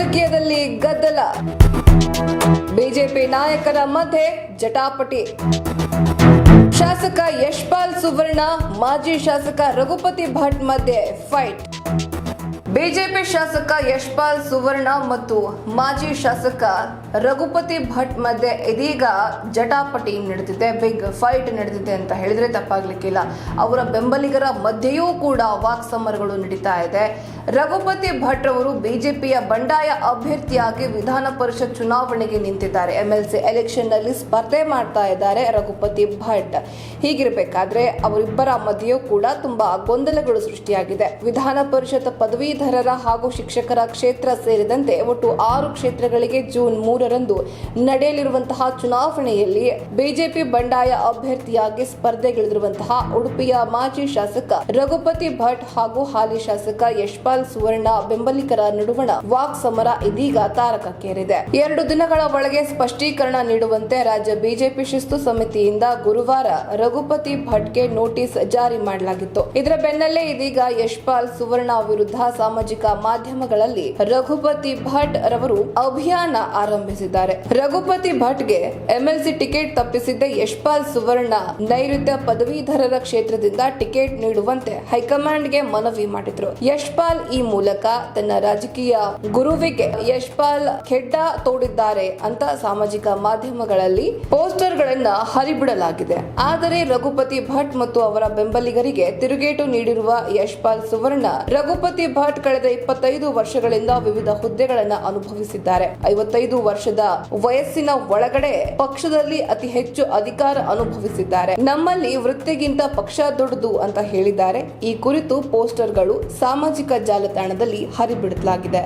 ರಾಜಕೀಯದಲ್ಲಿ ಗದ್ದಲ. ಬಿಜೆಪಿ ನಾಯಕರ ಮಧ್ಯೆ ಜಟಾಪಟಿ. ಶಾಸಕ ಯಶ್ಪಾಲ್ ಸುವರ್ಣ, ಮಾಜಿ ಶಾಸಕ ರಘುಪತಿ ಭಟ್ ಮಧ್ಯೆ ಫೈಟ್ ಬಿಜೆಪಿ ಶಾಸಕ ಯಶ್ಪಾಲ್ ಸುವರ್ಣ ಮತ್ತು ಮಾಜಿ ಶಾಸಕ ರಘುಪತಿ ಭಟ್ ಮಧ್ಯೆ ಇದೀಗ ಜಟಾಪಟಿ ನಡೆದಿದೆ ಬಿಗ್ ಫೈಟ್ ನಡೆದಿದೆ ಅಂತ ಹೇಳಿದ್ರೆ ತಪ್ಪಾಗ್ಲಿಕ್ಕಿಲ್ಲ. ಅವರ ಬೆಂಬಲಿಗರ ಮಧ್ಯೆಯೂ ಕೂಡ ವಾಕ್ಸಮರಗಳು ನಡೀತಾ ಇದೆ. ರಘುಪತಿ ಭಟ್ ಅವರು ಬಿಜೆಪಿಯ ಬಂಡಾಯ ಅಭ್ಯರ್ಥಿಯಾಗಿ ವಿಧಾನ ಪರಿಷತ್ ಚುನಾವಣೆಗೆ ನಿಂತಿದ್ದಾರೆ. ಎಂಎಲ್ಸಿ ಎಲೆಕ್ಷನ್ನಲ್ಲಿ ಸ್ಪರ್ಧೆ ಮಾಡ್ತಾ ಇದ್ದಾರೆ ರಘುಪತಿ ಭಟ್. ಹೀಗಿರಬೇಕಾದ್ರೆ ಅವರಿಬ್ಬರ ಮಧ್ಯೆಯೂ ಕೂಡ ತುಂಬಾ ಗೊಂದಲಗಳು ಸೃಷ್ಟಿಯಾಗಿದೆ. ವಿಧಾನ ಪರಿಷತ್ ಪದವೀಧರರ ಹಾಗೂ ಶಿಕ್ಷಕರ ಕ್ಷೇತ್ರ ಸೇರಿದಂತೆ ಒಟ್ಟು ಆರು ಕ್ಷೇತ್ರಗಳಿಗೆ ಜೂನ್ ಮೂರರಂದು ನಡೆಯಲಿರುವಂತಹ ಚುನಾವಣೆಯಲ್ಲಿ ಬಿಜೆಪಿ ಬಂಡಾಯ ಅಭ್ಯರ್ಥಿಯಾಗಿ ಸ್ಪರ್ಧೆಗಿಳಿದಿರುವಂತಹ ಉಡುಪಿಯ ಮಾಜಿ ಶಾಸಕ ರಘುಪತಿ ಭಟ್ ಹಾಗೂ ಹಾಲಿ ಶಾಸಕ ಸುವರ್ಣ ಬೆಂಬಲಿಗರ ನಡುವಣ ವಾಕ್ ಸಮರ ಇದೀಗ ತಾರಕಕ್ಕೇರಿದೆ. ಎರಡು ದಿನಗಳ ಒಳಗೆ ಸ್ಪಷ್ಟೀಕರಣ ನೀಡುವಂತೆ ರಾಜ್ಯ ಬಿಜೆಪಿ ಶಿಸ್ತು ಸಮಿತಿಯಿಂದ ಗುರುವಾರ ರಘುಪತಿ ಭಟ್ಗೆ ನೋಟಿಸ್ ಜಾರಿ ಮಾಡಲಾಗಿತ್ತು. ಇದರ ಬೆನ್ನಲ್ಲೇ ಇದೀಗ ಯಶ್ಪಾಲ್ ಸುವರ್ಣ ವಿರುದ್ಧ ಸಾಮಾಜಿಕ ಮಾಧ್ಯಮಗಳಲ್ಲಿ ರಘುಪತಿ ಭಟ್ ರವರು ಅಭಿಯಾನ ಆರಂಭಿಸಿದ್ದಾರೆ. ರಘುಪತಿ ಭಟ್ಗೆ ಎಂಎಲ್ಸಿ ಟಿಕೆಟ್ ತಪ್ಪಿಸಿದ್ದ ಯಶ್ಪಾಲ್ ಸುವರ್ಣ ನೈಋತ್ಯ ಪದವೀಧರರ ಕ್ಷೇತ್ರದಿಂದ ಟಿಕೆಟ್ ನೀಡುವಂತೆ ಹೈಕಮಾಂಡ್ಗೆ ಮನವಿ ಮಾಡಿದ್ರು. ಯಶ್ಪಾಲ್ ಈ ಮೂಲಕ ತನ್ನ ರಾಜಕೀಯ ಗುರುವಿಗೆ ಯಶ್ಪಾಲ್ ಖೆಡ್ಡ ತೋಡಿದ್ದಾರೆ ಅಂತ ಸಾಮಾಜಿಕ ಮಾಧ್ಯಮಗಳಲ್ಲಿ ಪೋಸ್ಟರ್ ಗಳನ್ನ ಹರಿಬಿಡಲಾಗಿದೆ. ಆದರೆ ರಘುಪತಿ ಭಟ್ ಮತ್ತು ಅವರ ಬೆಂಬಲಿಗರಿಗೆ ತಿರುಗೇಟು ನೀಡಿರುವ ಯಶ್ಪಾಲ್ ಸುವರ್ಣ, ರಘುಪತಿ ಭಟ್ ಕಳೆದ ಇಪ್ಪತ್ತೈದು ವರ್ಷಗಳಿಂದ ವಿವಿಧ ಹುದ್ದೆಗಳನ್ನ ಅನುಭವಿಸಿದ್ದಾರೆ. ಐವತ್ತೈದು ವರ್ಷದ ವಯಸ್ಸಿನ ಒಳಗಡೆ ಪಕ್ಷದಲ್ಲಿ ಅತಿ ಹೆಚ್ಚು ಅಧಿಕಾರ ಅನುಭವಿಸಿದ್ದಾರೆ. ನಮ್ಮಲ್ಲಿ ವೃತ್ತಿಗಿಂತ ಪಕ್ಷ ದೊಡ್ಡದು ಅಂತ ಹೇಳಿದ್ದಾರೆ. ಈ ಕುರಿತು ಪೋಸ್ಟರ್ಗಳು ಸಾಮಾಜಿಕ ಜಾಲತಾಣದಲ್ಲಿ ಹರಿಬಿಡಲಾಗಿದೆ